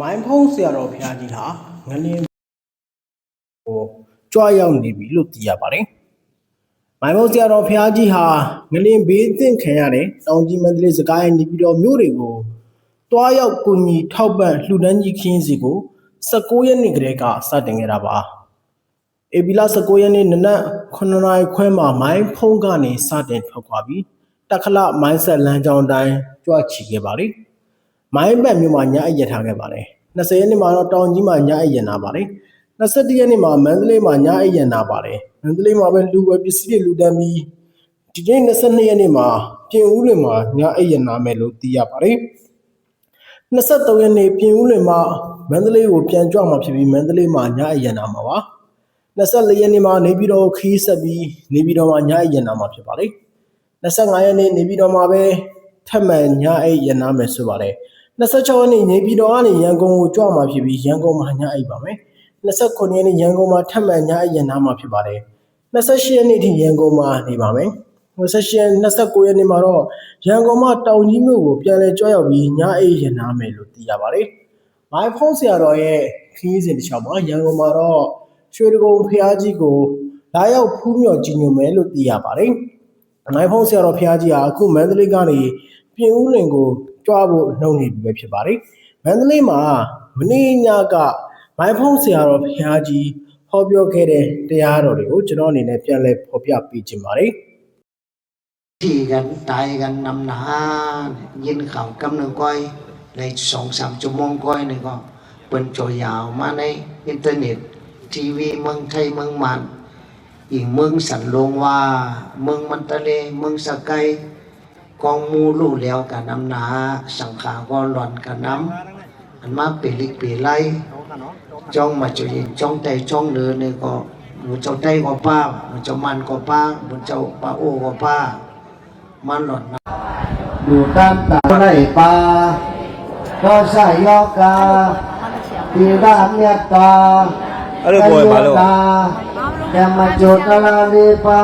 မိုင်းဖုံးဆရာတော်ဘုရားကြီးဟာငလင်းကိုကြွရောက်နေပြီလို့သိရပါတယ်။မိုင်းဖုံးဆရာတော်ဘုရားကြီးဟာငလင်းဘေးသင့်ခံရတဲ့တောင်ကြီးမန္တလေးစကိုင်းနေပြည်တော်မြို့တွေကိုတွားရောက်ကူညီထောက်ပံ့လှူဒန်းကြီးခင်းစီကို19ရက်နေ့ကတည်းကစတင်ခဲ့တာပါ။အေဘီလာ19ရက်နေ့နနက်9နာရီခွဲမှာမိုင်းဖုံးကနေစတင်ထွက်ခွာပြီးတက္ကလမိုင်းဆက်လမ်းကြောင်းတိုင်းကြွချီခဲ့ပါတယ်။ မိုင်းဘက်မြို့မှာညအိပ်ရထားခဲ့ပါတယ်20ရက်နေ့မှာတော့တောင်ကြီးမှာညအိပ်ရနာပါတယ်21ရက်နေ့မှာမန္တလေးမှာညအိပ်ရနာပါတယ်မန္တလေးမှာပဲလူဝယ်ပစ္စည်းတွေလူတန်းပြီးဒီနေ့22ရက်နေ့မှာပြင်ဦးလွင်မှာညအိပ်ရနာမယ်လို့သိရပါတယ်23ရက်နေ့ပြင်ဦးလွင်မှာမန္တလေးကိုပြန်ကြွမှာဖြစ်ပြီးမန္တလေးမှာညအိပ်ရနာမှာပါ24ရက်နေ့မှာနေပြည်တော်ကိုခီးဆက်ပြီးနေပြည်တော်မှာညအိပ်ရနာမှာဖြစ်ပါတယ်25ရက်နေ့နေပြည်တော်မှာပဲထပ်မံညအိပ်ရနာမယ်ဆိုပါတယ် 26ရက်နေ့နေပြည်တော်ကနေရန်ကုန်ကိုကြွမှာဖြစ်ပြီးရန်ကုန်မှာညအိပ်ပါမယ်29ရက်နေ့ရန်ကုန်မှာထပ်မံညအိပ်ရနာမှာဖြစ်ပါတယ်28ရက်နေ့ထိရန်ကုန်မှာနေပါမယ်28ရက်29ရက်နေ့မှာတော့ရန်ကုန်မှာတောင်ကြီးမြို့ကိုပြန်လည်ကြွရောက်ပြီးညအိပ်ရနာမယ်လို့သိရပါတယ်မိုင်းဖုံးဆရာတော်ရဲ့ခရီးစဉ်တစ်လျှောက်မှာရန်ကုန်မှာတော့ရွှေဒဂုံဖျားကြီးကိုလာရောက်ဖူးမြော်ကြည်ညိုမယ်လို့သိရပါတယ်မိုင်းဖုံးဆရာတော်ဖျားကြီးဟာအခုမန္တလေးကနေပြင်ဦးလွင်ကို ကြွားဖို့နှုတ်နေပြီပဲဖြစ်ပါတယ်။မန္တလေးမှာမနေ့ညကမိုင်းဖုံးဆရာတော်ဖျားကြီးဟောပြောခဲ့တဲ့တရားတော်တွေကိုကျွန်တော်အနေနဲ့ပြန်လည်ဖော်ပြပေးခြင်းပါတယ်။ ที่กันตายกันนำหนายินข่าวกำเนิดก้อยในสองสามชั่วโมงก้อยนี่ก็เป็นโจยาวมาในอินเทอร์เน็ต ทีวีเมืองไทยเมืองมัน อีกเมืองสันลงว่า เมืองมันตะเลเมืองสะไก กองมูลู่แล้วกับน้ำหนา สังขารก็หลอนกับน้ำอันมาเปลิกเปไล่จ้องมาจุยินจ้องใจจ้องเลือเนี่ยก็หมูเจ้าใจก็ป้าหมูเจ้ามันก็ป้าหมูเจ้าป้าโอ้ก็ป้า มันหลอนนอยู่ตั้งแต่ในป้าก็ใส่ยอกาตีด้านเนี่ยตาอะไรบ่อยมาแล้วแต่มาจุดอาไรป้า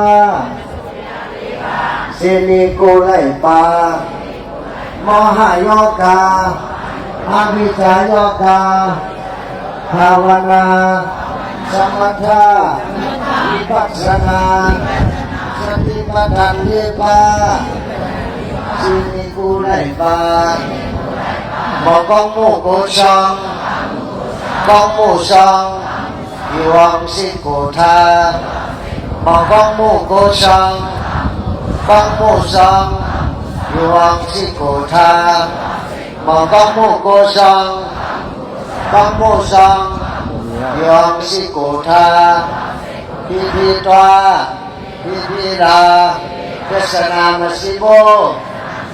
สินีโกไรปามหายอกาอาวิจายอกาภาวนาสมถะวิปัสสนาสติปัฏฐานเลปาสินิกูไรบาบอกกองหมู่โกชังกองหมู่ชังอีวังสิโกอกกองหมู่ชังองหมู่ชังอีวังสิโกธาบอกกองหมู่โกชังกอง 帮木桑，有王是果他，毛帮木锅桑，帮木桑，有王是果他，皮皮多，皮皮拉，这是那么西波，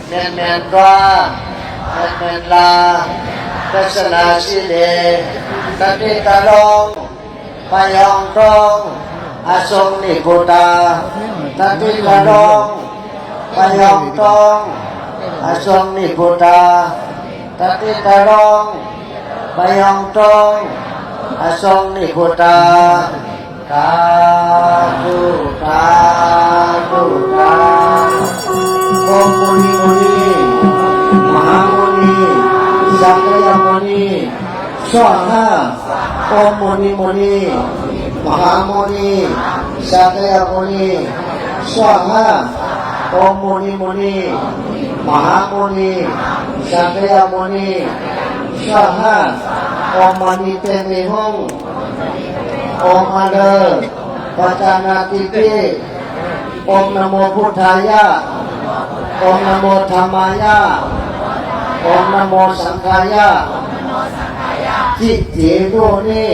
面面多，面面拉，这是那西的，那的大龙，白羊龙。 สิเลตติตะลงปยองตรงอาทรงนิโกตาตติตะลงปยองตรงอาทรงนิโกตาตติตะลงปยองตรงอาทรงนิโกตาตาตุตาตุตา โอมมุนีมุนีมหามุนีสักยมุนีสวาหาโอมมุนีมุนีมหามุนีสักยมุนีสวาหาโอมมุนีมุนีมหามุนีสักยมุนีสวาหาโอมมณีเตมิหงโอมมาเลปัจจาน าติปิโอมนโมพุทธายะ Om Namo Dhammaya Om Namo Sanghaya จิตเจโดนี่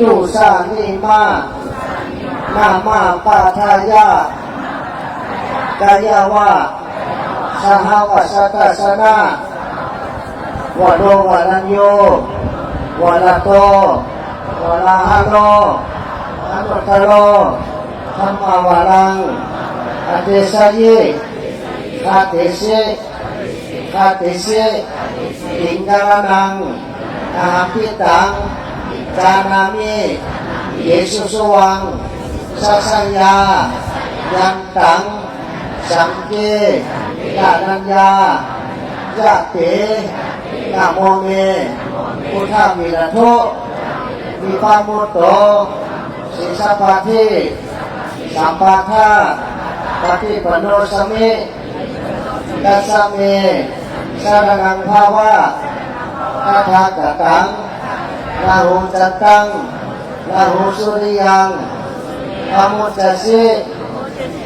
ตุสานิมานามาปาทายากายาวะสหวัสตัสนะวะโดวะลัญโยวะละโตวะละหะโลอะนุตตโลธัมมวะลังอเตสะเยคาเตเสคาเตเสอิงกาลนังอาหาพิตัง จานามิเยสุสวังสัสสัญญา ยันตัง สังเกยานัญญายะเตนะโมเมพุทธมีระโทมีปามุตโตสิสัพพะทิสัมปาทาปฏิปโนสมิกัสสเมสารนังภาวะตถาคตัง ราหูจัตตังราหูสุริยังอมุจจสิ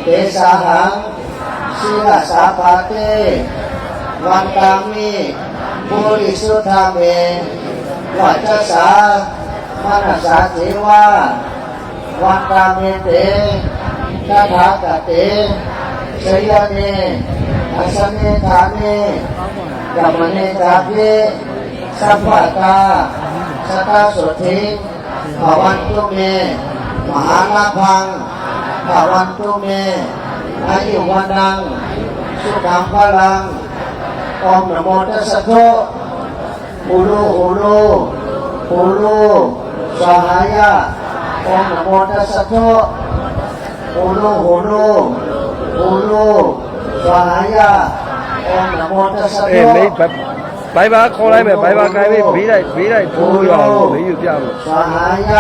เตสาหังสีลสาภาเตวันตามิปุริสุทธาเมวัจสามนัสสาเทวาวันตาเมเตตถาคเตชยเนอัสเมธาเนกัมเนจาเพสัพพตา สัตว์สุทธิภวันตุเม มหาลาพังภวันตุเมอายุวันนัง สุขังพลังอมนโมตัสสะโตอุลูอุลูอุลูสหายะอมนโมตัสสะโตอุลูอุลูอุลูสหายะอมนโมตัสสะโဘိုင်ဘာခေါ်လိုက်မယ်ဘိုင်ဘာခိုင်းပြီးဘေးလိုက်ဘေးလိုက်ထိုးလို့ရအောင်လို့ဘေးယူပြလို့သာဟာယ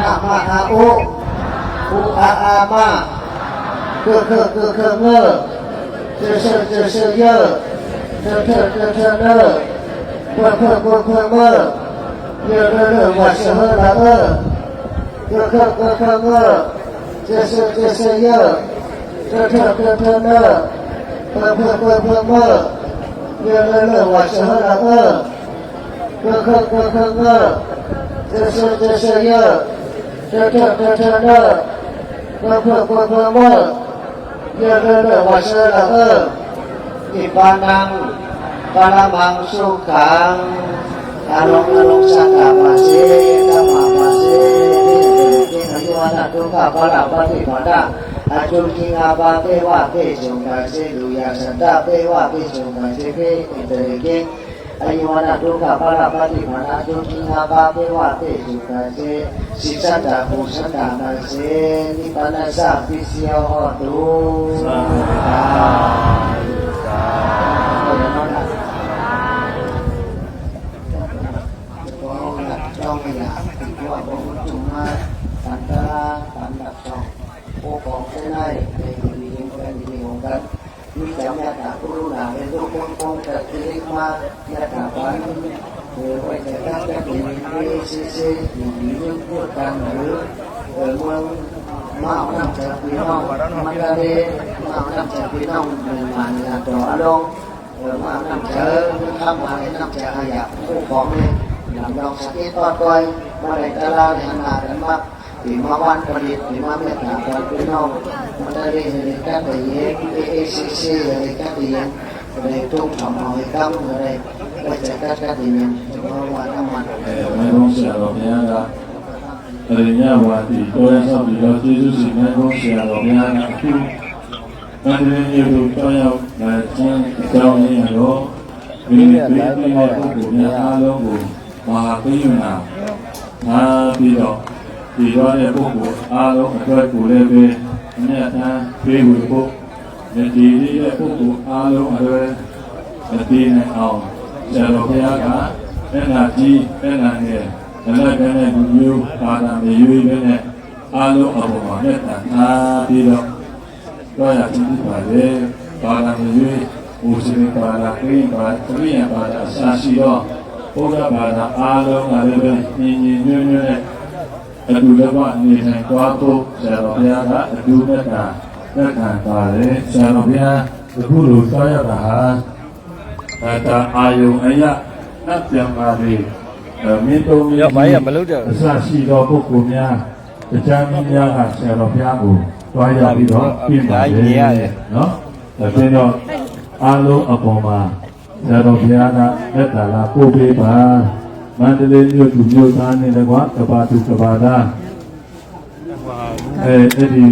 မမအာဥဥအာအာမခေခေခေခေငေစေစေစေစေယေထေထေထေထေနေခေခေခေခေမေယေရေရေဝါရှဟလာမေခေခေခေခေငေစေစေစေစေယေထေထေထေထေနေခေခေခေခေမေ वाचनात कख कखंग जस जसय ठठ ठठण कफ कखम यलन वाचनात इपानां परामां सुखां arong-arong sakapase damang ဇဝနဒုက္ခဖလပฏิပဒအတုကိငါပါပေဝပေဇုံကစေလူယသတ္တပေဝပေဇုံကစေပေဣတရေကေအယဝနဒုက္ခဖလပฏิပဒအတုကိငါပါပေဝပေဇုံကစေစိတ္တဘုသတ္တကစေနိဗ္ဗာန်စပိစီယောဟောတုသာသာကြောင်းမရဘူးဘာလို့ဒီမှာ สันตระสันตะสองโอของผู้ได้ในคนดีคนดีของกันมีสัมยาตาผู้รู้หนาเป็นทุกคนคงจะติริกมายาตาปันเมื่อไปจะตั้งแต่ปีนี้ซีซีอยู่ดีเรื่อพูดกันหรือเออเมืองมาเอาน้ำจากพี่น้องมันก็เลยมาเอาน้ำจากพี่น้องเป็นมาเนี่ยต่ออารมณ์เออมาเอาน้ำเจอข้ามมาเนี่น้ำจากขยะผู้ของเนี่ยนำดอกสเก็ตตอดก้อยมาในตลาดทางนาดันมาก ဒီမဝန်ပရိဒီမမေတ္တာပေါ်ပြီးတော့မတရေရတဲ့ပဲရေအေးရှိရှိရတဲ့ပဲရေဒီတုံးဆောင်အောင်ကောင်းရတဲ့လက်ချက်ကတ်ဒီမြန်ဘောဝါနမန်အဲမေဘုံဆရာတော်ဘုရားကအဲဒီညဝါဒီကိုယ်ဆောက်ပြီးတော့ကျေးဇူးရှင်မေဘုံဆရာတော်ဘုရားကအခုမန္တလေးမြို့ကိုကြောင်းရောက်လာခြင်းအကြောင်းရင်းရောဒီပြည်ပြည်ပုဂ္ဂိုလ်များအားလုံးကိုမဟာပိယနာငါပြီးတော့ ဒီတော့တဲ့ပုဂ္ဂိုလ်အားလုံးအတွက်ကိုလည်းပဲအမြတ်တမ်းပေးဝေဖို့ဒီဒီတဲ့ပုဂ္ဂိုလ်အားလုံးအတွက်မတည်နိုင်အောင်ဆရာတော်ဘုရားကအဲ့ဒါကြီးအဲ့ဒါငယ်ဒါလည်းပဲနဲ့ဒီမျိုးပါတာမျိုးရွေးပဲနဲ့အားလုံးအပေါ်မှာနဲ့တန်နာပြီးတော့တော့ရခြင်းပါလေပါတာမျိုးရွေးဘုရားပါတာခရင်ပါခရင်ပါတာအစာရှိတော့ဘုရားပါတာအားလုံးကလည်းပဲညီညီညွတ်ညွတ်နဲ့ အတူလည်းမနေနိုင်သွားဖို့ဆရာတော်ဘုရားကအတူနဲ့ကသက်ခံပါတယ်ဆရာတော်ဘုရားအခုလိုသွားရတာဟာအတာအာယုံအယနတ်ပြန်ပါလေမင်းတို့မြရောက်ဘိုင်းကမလုပ်ကြအဘူးစရှိသောပုဂ္ဂိုလ်များတရားမင်းများကဆရာတော်ဘုရားကိုတွားရပြီးတော့ပြင်ပါလေနော်ဒါပြင်တော့အားလုံးအပေါ်မှာဆရာတော်ဘုရားကလက်တာလာပို့ပေးပါ မန္တလေးမြို့သူမြို့သားနဲ့တကွာကဘာသူကဘာသားအဲအဲ့ဒီ